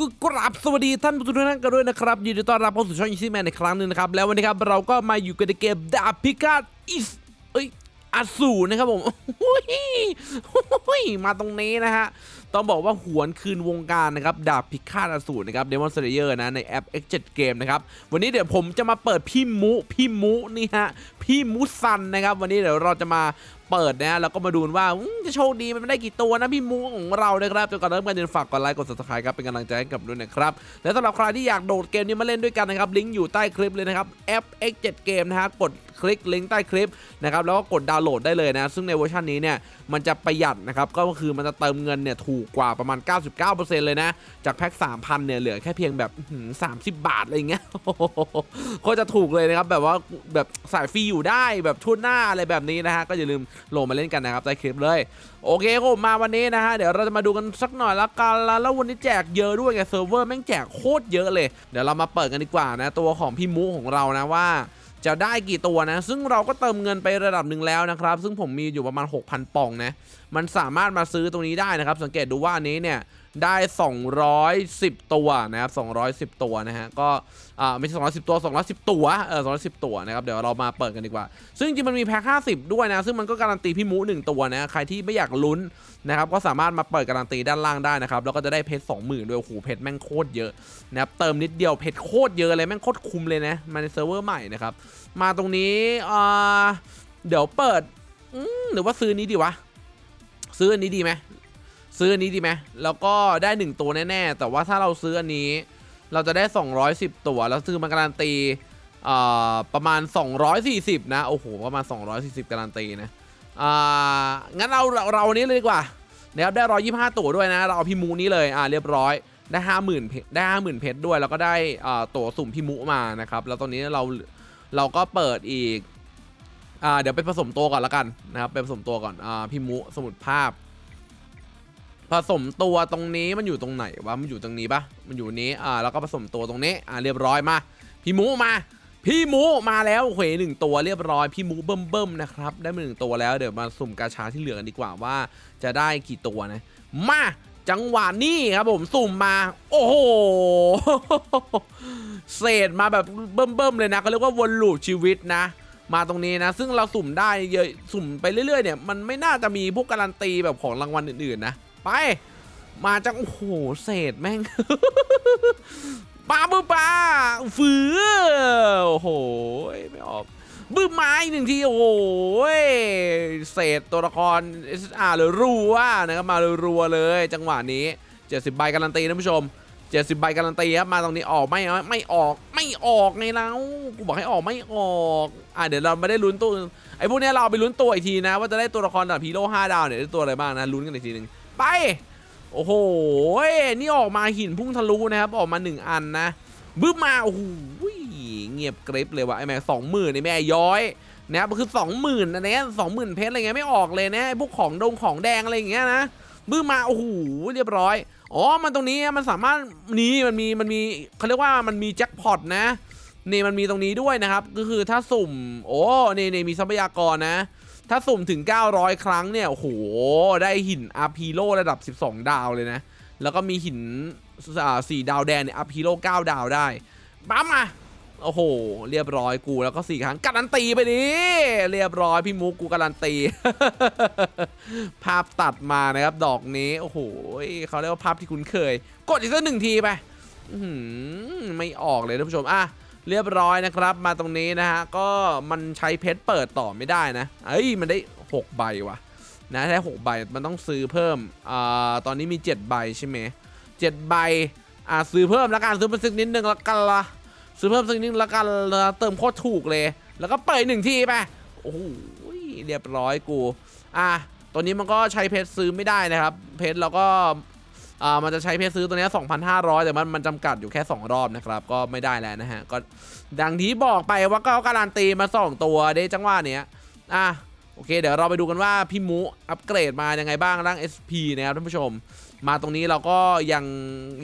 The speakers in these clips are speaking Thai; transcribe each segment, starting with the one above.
ก็กราบสวัสดีท่านผู้ชมทุกท่านกันด้วยนะครับยินดีต้อนรับเข้าสู่ช่องอีซี่แมนในครั้งหนึ่งนะครับ แล้ววันนี้ครับเราก็มาอยู่กันในเกมดาบพิฆาตอิสเอ้ยอสูนะครับผมหุ้ยหุ้ยมาตรงนี้นะฮะ ต้องบอกว่าหวนคืนวงการนะครับ ดาบพิฆาตอสูรนะครับ Demon Slayer นะ ในแอป X7 Game นะครับ วันนี้เดี๋ยวผมจะมาเปิดพี่มุ พี่มุนี่ฮะ พี่มุซันนะครับ วันนี้เดี๋ยวเราจะมา เปิดนะแล้วก็มาดูว่าจะโชคดีมันได้กี่ตัวนะพี่มุของเรานะครับจนก่อนเริ่มกันอย่าฝากกดไลค์กด subscribe ครับเป็นกำลังใจให้กับด้วยนะครับและสำหรับใครที่อยากโดดเกมนี้มาเล่นด้วยกันนะครับลิงก์อยู่ใต้คลิปเลยนะครับแอป X7 Game นะฮะกดคลิกลิงก์ใต้คลิปนะครับแล้วก็กดดาวน์โหลดได้เลยนะ ซึ่งในเวอร์ชันนี้เนี่ยมันจะประหยัดนะครับก็คือมันจะเติมเงินเนี่ยถูกกว่าประมาณ 99%เลยนะ จากแพ็ค3,000เนี่ยเหลือแค่เพียงแบบ30 บาทอะไรเงี้ยโคตรจะถูกเลยนะครับแบบว่าแบบสายฟรีอยู่ได้แบบทุนหน้าอะไรแบบนี้นะฮะก็อย่าลืมโหลดมาเล่นกันนะครับใต้คลิปเลย โอเคครับผมมาวันนี้นะฮะเดี๋ยวเราจะมาดูกันสักหน่อยละกันแล้วแล้ววันนี้แจกเยอะด้วยไงเซิร์ฟเวอร์แม่งแจกโคตรเยอะเลย เดี๋ยวเรามาเปิดกันดีกว่านะตัวของพี่มูของเรานะว่าจะได้กี่ตัวนะ ซึ่งเราก็เติมเงินไประดับหนึ่งแล้วนะครับ ซึ่งผมมีอยู่ประมาณ 6,000ปองนะ มันสามารถมาซื้อตรงนี้ได้นะครับ สังเกตดูว่าอันนี้เนี่ย ได้ 210 ตัวนะครับ210 ตัวนะฮะก็อ่าไม่ใช่210 ตัว 210 ตัวเออ210 ตัวนะครับเดี๋ยวเรามาเปิดกันดีกว่า ซึ่งจริงมันมีแพ็ค50 ด้วยนะซึ่งมันก็การันตีพี่หมู1ตัวนะใครที่ไม่อยากลุ้นนะครับก็สามารถมาเปิดการันตีด้านล่างได้นะครับแล้วก็จะได้เพชร20,000ด้วยโอ้โหเพชรแม่งโคตรเยอะนะครับเติมนิดเดียวเพชรโคตรเยอะเลยแม่งโคตรคุ้มเลยนะมาในเซิร์ฟเวอร์ใหม่นะครับมาตรงนี้อ่าเดี๋ยวเปิดหรือว่าซื้อนี้ดีวะซื้ออันนี้ดีไหม ซื้ออันนี้ดีไหมแล้วก็ได้ 1 ตัวแน่ๆ แต่ว่าถ้าเราซื้ออันนี้ เราจะได้ 210 ตัว แล้วซื้อมาการันตีประมาณ 240 นะ โอ้โห ประมาณ 240 การันตีนะงั้นเราเรานี้เลยดีกว่านะครับได้ 125 ตัวด้วยนะ เราเอาพิมูนี้เลยอ่าเรียบร้อยได้ 50,000เพชรได้ 50,000 เพชรด้วย แล้วก็ได้ตัวสุ่มพิมุมานะครับ แล้วตอนนี้เราเราก็เปิดอีกอ่าเดี๋ยวไปผสมตัวก่อนละกันนะครับไปผสมตัวก่อนอ่าพิมุสมุดภาพ ผสมตัวตรงนี้มันอยู่ตรงไหนวะมันอยู่ตรงนี้ปะมันอยู่นี้อ่าแล้วก็ผสมตัวตรงนี้อ่าเรียบร้อยมา พี่หมูมา พี่หมูมาแล้วโอเคหนึ่งตัวเรียบร้อยพี่หมูเบิ่มเบิ่มนะครับได้มาหนึ่งตัวแล้วเดี๋ยวมาสุ่มกาชาที่เหลือกันดีกว่าว่า จะได้กี่ตัวนะมาจังหวะนี้ครับผมสุ่มมา โอ้โหเศษมาแบบเบิ่มๆเลยนะเขาเรียกว่าวนลูปชีวิตนะมาตรงนี้นะ ซึ่งเราสุ่มได้เยอะสุ่มไปเรื่อยๆเนี่ยมันไม่น่าจะมีพวกการันตีแบบของรางวัลอื่นๆนะ ไป มาจังโอ้โหเศษแม่งปาบึ้มปาฝือโอ้โหไม่ออกบึ้มไม้หนึ่งที โอ้โหเศษตัวละคร SR เลยรัวนะครับมาเลยรัวเลย จังหวะนี้ 70 ใบการันตีนะผู้ชม 70 ใบการันตีครับมาตรงนี้ออกไม่ไม่ออกไม่ออกไงแล้วกูบอกให้ออกไม่ออกอะเดี๋ยวเราไม่ได้ลุ้นตัวไอ้พวกเนี้ยเราเอาไปลุ้นตัวอีกทีนะ ว่าจะได้ตัวละครแบบฮีโร่5ดาวเนี่ยได้ตัวอะไรบ้างนะลุ้นกันอีกทีหนึ่ง ไป โอ้โห นี่ออกมาหินพุ่งทะลุนะครับ ออกมา1อันนะบึ้มมาโอ้โหเงียบกริบเลยวะไอแม่สองหมื่นไอแม่ย้อยนะครับคือสองหมื่นอันเนี้สองหมื่นเพชรอะไรเงี้ยไม่ออกเลยนะพวกของดงของแดงอะไรอย่างเงี้ยนะบึ้มมาโอ้โหเรียบร้อยอ๋อมันตรงนี้มันสามารถนี่มันมีมันมีเขาเรียกว่ามันมีแจ็คพอตนะนี่มันมีตรงนี้ด้วยนะครับ ก็คือถ้าสุ่ม โอ้นี่นี่มีทรัพยากรนะ ถ้าสุ่มถึง 900 ครั้งเนี่ย โอ้โห ได้หินอาร์พีโลระดับ 12 ดาวเลยนะ แล้วก็มีหินสี่ดาวแดงเนี่ยอาร์พีโล9ดาวได้ปั๊มมาโอ้โห เรียบร้อยกูแล้วก็สี่ครั้งการันตีไปดิเรียบร้อยพี่มุกกูการันตี ภาพตัดมานะครับ ดอกนี้ โอ้โหเขาเรียกว่าภาพที่คุ้นเคย กดอีกสักหนึ่งทีไปไม่ออกเลยท่านผู้ชมอะ เรียบร้อยนะครับ มาตรงนี้นะฮะ ก็มันใช้เพชรเปิดต่อไม่ได้นะ เอ้ย มันได้ 6 ใบว่ะนะได้6ใบ มันต้องซื้อเพิ่ม อ่า ตอนนี้มี 7 ใบใช่ไหม7ใบ อ่า ซื้อเพิ่มแล้วกัน ซื้อมาสักนิดนึงแล้วกันละซื้อเพิ่มสักนิดนึงแล้วกันละเติมโคตรถูกเลย แล้วก็เปิดหนึ่งทีไป โอ้โห เรียบร้อยกู อะตัวนี้มันก็ใช้เพชรซื้อไม่ได้นะครับ เพชรเราก็ อ่ามันจะใช้เพชรซื้อตัวนี้ 2,500 แต่มันมันจำกัดอยู่แค่ 2 รอบนะครับ ก็ไม่ได้แล้วนะฮะ ก็ดังที่บอกไปว่าก็การันตีมา 2 ตัวได้จังหวะเนี้ยอะโอเค เดี๋ยวเราไปดูกันว่าพี่มูอัปเกรดมายังไงบ้างร่าง SP นะครับท่านผู้ชม มาตรงนี้เราก็ยัง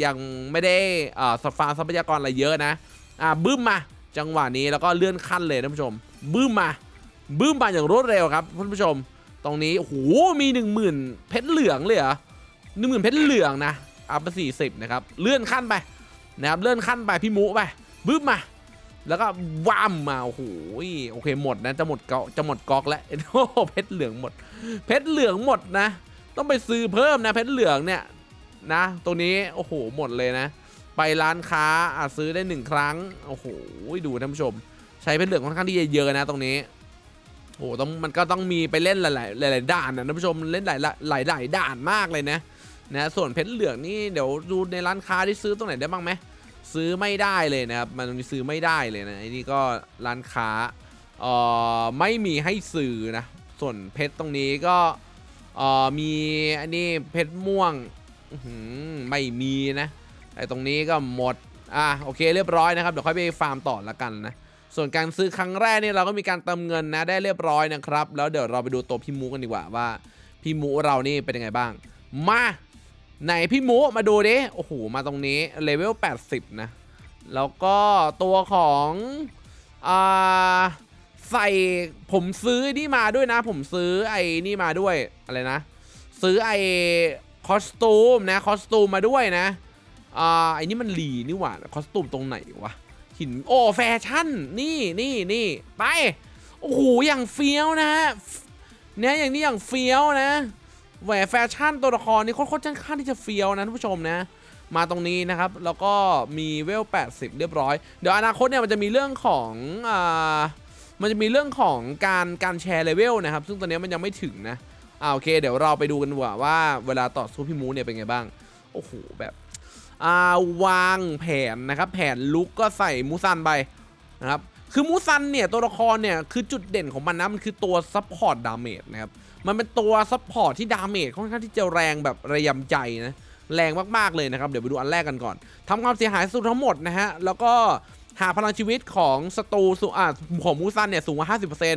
ยังไม่ได้อ่าสฟาทรัพยากรอะไรเยอะนะอ่าบึ้มมาจังหวะนี้แล้วก็เลื่อนขั้นเลยท่านผู้ชม บึ้มมาบึ้มมาอย่างรวดเร็วครับท่านผู้ชม ตรงนี้โอ้โหมี 10,000 เพชรเหลืองเลยเหรอ หนึ่งหมื่นเพชรเหลืองนะอัพไปสี่สิบนะครับเลื่อนขั้นไปนะครับเลื่อนขั้นไปพี่มูไปบึ้มมา แล้วก็ว้ามมาโอ้โหโอเคหมดนะจะหมดเกาจะหมดก๊อกแล้วโอ้โหเพชรเหลืองหมด เพชรเหลืองหมดนะ ต้องไปซื้อเพิ่มนะเพชรเหลืองเนี่ยนะ ตรงนี้โอ้โหหมดเลยนะ ไปร้านค้าอะซื้อได้หนึ่งครั้งโอ้โหดูท่านผู้ชม ใช้เพชรเหลืองค่อนข้างที่จะเยอะนะตรงนี้โอ้โหต้องมันก็ต้องมีไปเล่นหลาย ๆ หลาย ๆ ด่านนะท่านผู้ชมเล่นหลายหลายหลายด่านมากเลยนะ นะส่วนเพชรเหลืองนี่เดี๋ยวดูในร้านค้าที่ซื้อตรงไหนได้บ้างไหมซื้อไม่ได้เลยนะครับมันซื้อไม่ได้เลยนะไอ้นี่ก็ร้านค้าเอ่อไม่มีให้ซื้อนะส่วนเพชรตรงนี้ก็เอ่อมีอันนี้เพชรม่วงหือไม่มีนะไอ้ตรงนี้ก็หมดอะโอเคเรียบร้อยนะครับเดี๋ยวค่อยไปฟาร์มต่อละกันนะส่วนการซื้อครั้งแรกนี่เราก็มีการเติมเงินนะได้เรียบร้อยนะครับ แล้วเดี๋ยวเราไปดูตัวพี่มูกันดีกว่าว่าพี่มูเรานี่เป็นยังไงบ้าง มา ไหนพี่มูมาดูดิ โอ้โห มาตรงนี้เลเวล 80 นะ แล้วก็ตัวของอ่าใส่ผมซื้อนี่มาด้วยนะ ผมซื้อไอ้นี่มาด้วยอะไรนะ ซื้อไอ้คอสตูมนะคอสตูมมาด้วยนะอ่าไอ้นี่มันหลีนี่หว่าคอสตูมตรงไหนวะหินโอ้แฟชั่นนี่นี่นี่ไป โอ้โหอย่างเฟี้ยวนะฮะเนี่ยอย่างนี้อย่างเฟี้ยวนะ แหวแฟชั่นตัวละครนี่โคตรๆค่อนข้างที่จะเฟี้ยวนะท่านผู้ชมนะมาตรงนี้นะครับ แล้วก็มีเวล 80 เรียบร้อย เดี๋ยวอนาคตเนี่ยมันจะมีเรื่องของอ่ามันจะมีเรื่องของการการแชร์เลเวลนะครับ ซึ่งตอนนี้มันยังไม่ถึงนะอ่าโอเค เดี๋ยวเราไปดูกันดีกว่าว่าเวลาต่อสู้พี่มูเนี่ยเป็นไงบ้าง โอ้โห แบบอ่าวางแผนนะครับ แผนลุกก็ใส่มูซันไปนะครับ คือมูซันเนี่ยตัวละครเนี่ยคือจุดเด่นของมันนะมันคือตัวซัพพอร์ตดาเมจนะครับ มันเป็นตัวซัพพอร์ตที่ดาเมจค่อนข้างที่จะแรงแบบระยำใจนะ แรงมากๆเลยนะครับ เดี๋ยวไปดูอันแรกกันก่อนทำความเสียหายสูงทั้งหมดนะฮะ แล้วก็หาพลังชีวิตของศัตรูสูอ่าของมูซันเนี่ยสูงกว่า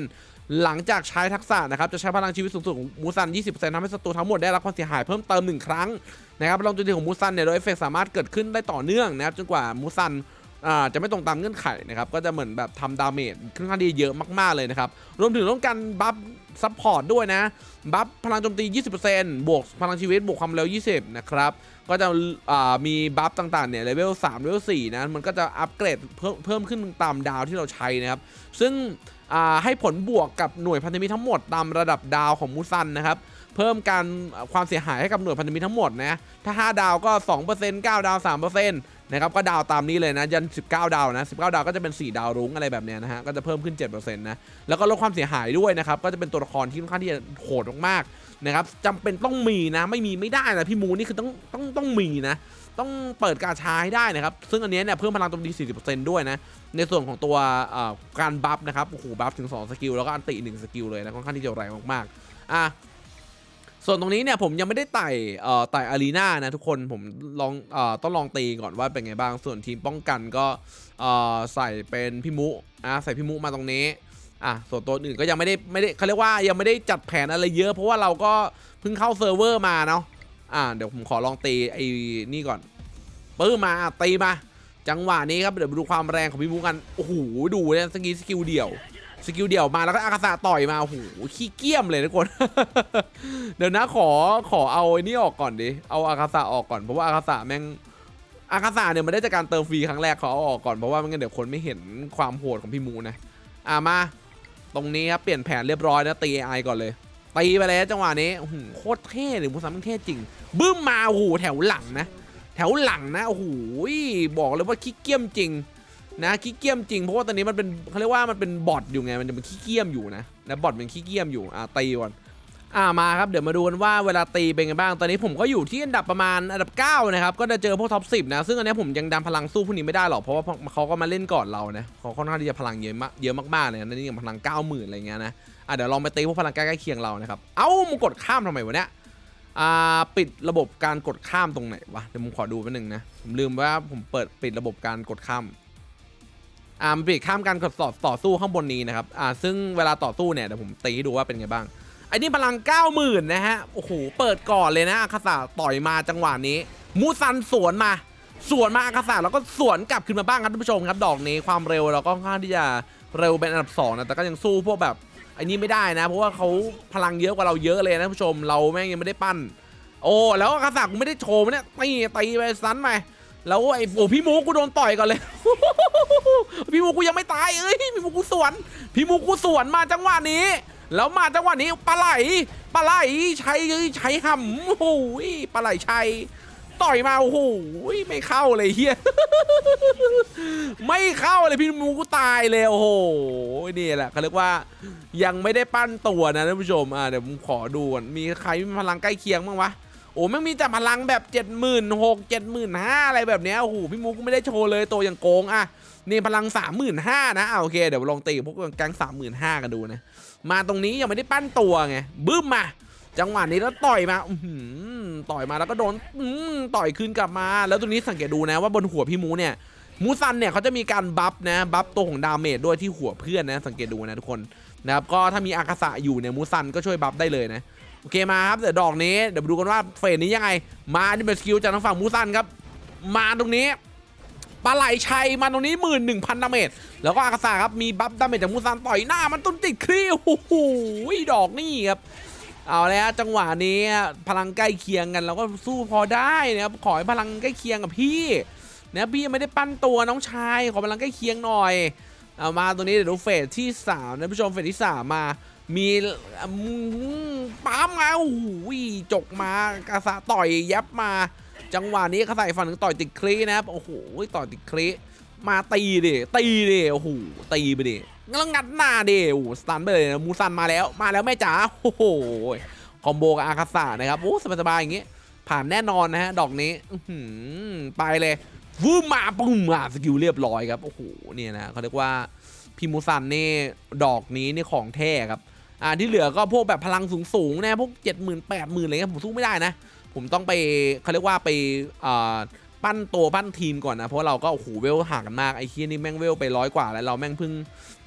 50%หลังจากใช้ทักษะนะครับ จะใช้พลังชีวิตสูงสุดของมูซัน 20%ทำให้ศัตรูทั้งหมดได้รับความเสียหายเพิ่มเติม 1 ครั้งนะครับพลังโจมตีของมูซันเนี่ยโดยเอฟเฟกต์สามารถเกิดขึ้นได้ต่อเนื่องนะครับจนกว่ามูซัน อ่าจะไม่ตรงตามเงื่อนไขนะครับก็จะเหมือนแบบทำดาเมจค่อนข้างดีเยอะมากๆเลยนะครับรวมถึงต้องการบัฟซัพพอร์ตด้วยนะบัฟพลังโจมตี 20%บวกพลังชีวิตบวกความเร็ว 20 นะครับก็จะมีบัฟต่างๆเนี่ยเลเวล3เลเวล4นะมันก็จะอัปเกรดเพิ่มเพิ่มขึ้นตามดาวที่เราใช้นะครับซึ่งให้ผลบวกกับหน่วยพันธมิตรทั้งหมดตามระดับดาวของมูซันนะครับเพิ่มการความเสียหายให้กับหน่วยพันธมิตรทั้งหมดนะถ้า 5 ดาวก็ 2% 9 ดาว 3% นะครับก็ดาวตามนี้เลยนะยัน 19 ดาวนะ 19 ดาวก็จะเป็น 4 ดาวรุ้งอะไรแบบเนี้ยนะฮะก็จะเพิ่มขึ้น 7%นะแล้วก็ลดความเสียหายด้วยนะครับก็จะเป็นตัวละครที่ค่อนข้างที่จะโหดมากๆนะครับจำเป็นต้องมีนะไม่มีไม่ได้นะพี่มูนี่คือต้องต้องต้องมีนะต้องเปิดการใช้ได้นะครับ ซึ่งอันนี้เนี่ยเพิ่มพลังโจมตี 40%ด้วยนะ ในส่วนของตัวการบัฟนะครับ โอ้โห บัฟถึง 2 สกิล แล้วก็อันติ 1 สกิลเลยนะ ค่อนข้างที่จะแรงมากๆ อะ ส่วนตรงนี้เนี่ยผมยังไม่ได้ไต่เอ่อไต่อารีนานะทุกคนผมลองเอ่อต้องลองตีก่อนว่าเป็นไงบ้าง ส่วนทีมป้องกันก็เอ่อใส่เป็นพี่มุอะใส่พี่มุมาตรงนี้อะส่วนตัวอื่นก็ยังไม่ได้ไม่ได้เขาเรียกว่ายังไม่ได้จัดแผนอะไรเยอะเพราะว่าเราก็เพิ่งเข้าเซิร์ฟเวอร์มาเนาะอะเดี๋ยวผมขอลองตีไอ้นี่ก่อนปื้มมาตีมา จังหวะนี้ครับเดี๋ยวดูความแรงของพี่มุกันโอ้โหดูเนี่ยสกีสกิลเดี่ยว สกิลเดี่ยวมาแล้วก็อากาศะต่อยมาโอ้โหขี้เกียมเลยทุกคน เดี๋ยวนะขอขอเอาไอ้นี่ออกก่อนดิ เอาอากาศะออกก่อนเพราะว่าอากาศะแม่งอากาศะเนี่ยมันได้จากการเติมฟรีครั้งแรกขอเอาออกก่อนเพราะว่าไม่งั้นเดี๋ยวคนไม่เห็นความโหดของพี่มูนะอะมา ตรงนี้ครับเปลี่ยนแผนเรียบร้อยนะตี AI ก่อนเลยตีไปเลยจังหวะนี้โอ้โหโคตรเท่เลยมูซัมมันเท่จริงบึ้มมาโอ้โหแถวหลังนะ แถวหลังนะโอ้โหบอกเลยว่าขี้เกียมจริง นะขี้เกียมจริงเพราะว่าตอนนี้มันเป็นเขาเรียกว่ามันเป็นบอทอยู่ไงมันจะเป็นขี้เกียมอยู่นะนะบอทเป็นขี้เกียมอยู่อะตีก่อนอ่ามาครับเดี๋ยวมาดูกันว่าเวลาตีเป็นไงบ้างตอนนี้ผมก็อยู่ที่อันดับประมาณอันดับ 9 นะครับ ก็จะเจอพวกท็อป10นะซึ่งอันนี้ผมยังดันพลังสู้พวกนี้ไม่ได้หรอกเพราะว่าเขาก็มาเล่นก่อนเรานะเขาค่อนข้างที่จะพลังเยอะมากเยอะมากๆเลยนะนี่อย่างพลัง 90,000อะไรเงี้ยนะอะเดี๋ยวลองไปตีพวกพลังใกล้ๆเคียงเรานะครับเอ้ามึงกดข้ามทำไมวะเนี่ยอ่าปิดระบบการกดข้ามตรงไหนวะเดี๋ยวผมขอดูแป๊บนึงนะผมลืมว่าผมเปิดปิดระบบการกดข้าม อ่ามันปิดข้ามการกดสอบต่อสู้ข้างบนนี้นะครับอ่าซึ่งเวลาต่อสู้เนี่ยเดี๋ยวผมตีให้ดูว่าเป็นไงบ้างไอ้นี่พลัง 90,000 นะฮะ โอ้โห เปิดก่อนเลยนะอาคาสาต่อยมาจังหวะนี้ มูซันสวนมา สวนมาอาคาสาแล้วก็สวนกลับขึ้นมาบ้างครับท่านผู้ชมครับ ดอกนี้ความเร็วเราก็ค่อนข้างที่จะเร็วเป็นอันดับสองนะ แต่ก็ยังสู้พวกแบบไอ้นี่ไม่ได้นะ เพราะว่าเขาพลังเยอะกว่าเราเยอะเลยนะท่านผู้ชม เราแม่งยังไม่ได้ปั้น โอ้ แล้วกระสักกูไม่ได้โชว์เนี่ยตีตีไปซันไป แล้วไอ้โอ้พี่มูกูโดนต่อยก่อนเลย พี่มูกูยังไม่ตายเอ้ยพี่มูกูสวน พี่มูกูสวนมาจังหวะนี้ แล้วมาจังหวะนี้ปลาไหลปลาไหลชัยใช้ห่ำโอ้โหปลาไหลชัยต่อยมาโอ้โหไม่เข้าเลยเฮียไม่เข้าเลยพี่มูกูตายเลยโอ้โหนี่แหละเขาเรียกว่ายังไม่ได้ปั้นตัวนะท่านผู้ชมอ่าเดี๋ยวผมขอดูก่อนมีใครมีพลังใกล้เคียงบ้างวะ โอ้แม่มีแต่พลังแบบ7 6 0 0 0 7 5 0 0 0อะไรแบบเนี้ยโอ้โหพี่มูกูไม่ได้โชว์เลยตัวอย่างโกงอะนี่พลัง 35,000นะอ่าโอเคเดี๋ยวลองตีพวกแก๊ง35,000กันดูนะมาตรงนี้ยังไม่ได้ปั้นตัวไงบึ้มมาจังหวะนี้แล้วต่อยมาอืต่อยมาแล้วก็โดนอืต่อยคืนกลับมา แล้วตรงนี้สังเกตดูนะว่าบนหัวพี่มูเนี่ยมูซันเนี่ยเขาจะมีการบัฟนะบัฟตัวของดาเมจด้วยที่หัวเพื่อนนะสังเกตดูนะทุกคนนะครับก็ถ้ามีอากาศะอยู่เนี่ยมูซันก็ช่วยบัฟได้เลยนะ โอเคมาครับเดี๋ยวดอกนี้เดี๋ยวดูกันว่าเฟสนี้ยังไง มาที่เป็นสกิลจากทางฝั่งมูซันครับ มาตรงนี้ปลาไหลชัยมาตรงนี้หมื่นหนึ่งพันดาเมจแล้วก็อากาศะครับมีบัฟดาเมจจากมูซันต่อยหน้ามันต้นติดครีโอ้โหดอกนี่ครับเอาแล้วจังหวะนี้พลังใกล้เคียงกันเราก็สู้พอได้นะครับขอให้พลังใกล้เคียงกับพี่นะพี่ยังไม่ได้ปั้นตัวน้องชายขอพลังใกล้เคียงหน่อยเอามาตัวนี้เดี๋ยวดูเฟสที่สามนะผู้ชมเฟสที่สามมา มีปั๊มมาโอ้โหจกมากระสะต่อยยับมา จังหวะนี้กระใส่ฝั่งหนึ่งต่อยติดคลีนะครับโอ้โหต่อยติดคลีมาตีดิตีดิโอ้โหตีไปดิแล้วงัดหน้าดิโอ้โหสตันไปเลยนะมูซันมาแล้วมาแล้วแม่จ๋าโอ้โหคอมโบกับอาคาสะนะครับโอ้สบายๆอย่างงี้ ผ่านแน่นอนนะฮะดอกนี้อืไปเลยวูมมาปุ้มมาสกิลเรียบร้อยครับโอ้โหเนี่ยนะเขาเรียกว่าพีมูซันนี่ดอกนี้นี่ของแท้ครับ อ่าที่เหลือก็พวกแบบพลังสูงๆนะพวกเจ็ดหมื่นแปดหมื่นอะไรเงี้ยผมสู้ไม่ได้นะ ผมต้องไปเขาเรียกว่าไปอ่าปั้นตัวปั้นทีมก่อนนะ เพราะเราก็โอ้โหเวลห่างกันมากไอ้เคียนี่แม่งเวลไปร้อยกว่าแล้วเราแม่งเพิ่ง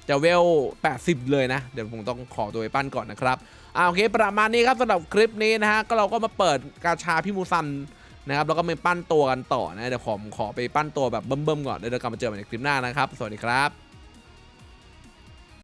จะเวล 80 เลยนะ เดี๋ยวผมต้องขอตัวไปปั้นก่อนนะครับอ่าโอเคประมาณนี้ครับสำหรับคลิปนี้นะฮะก็เราก็มาเปิดกาชาพี่มูซันนะครับแล้วก็มาปั้นตัวกันต่อนะเดี๋ยวขอขอไปปั้นตัวแบบเบิ่มๆก่อนเดี๋ยวเรากลับมาเจอกันในคลิปหน้านะครับ สวัสดีครับ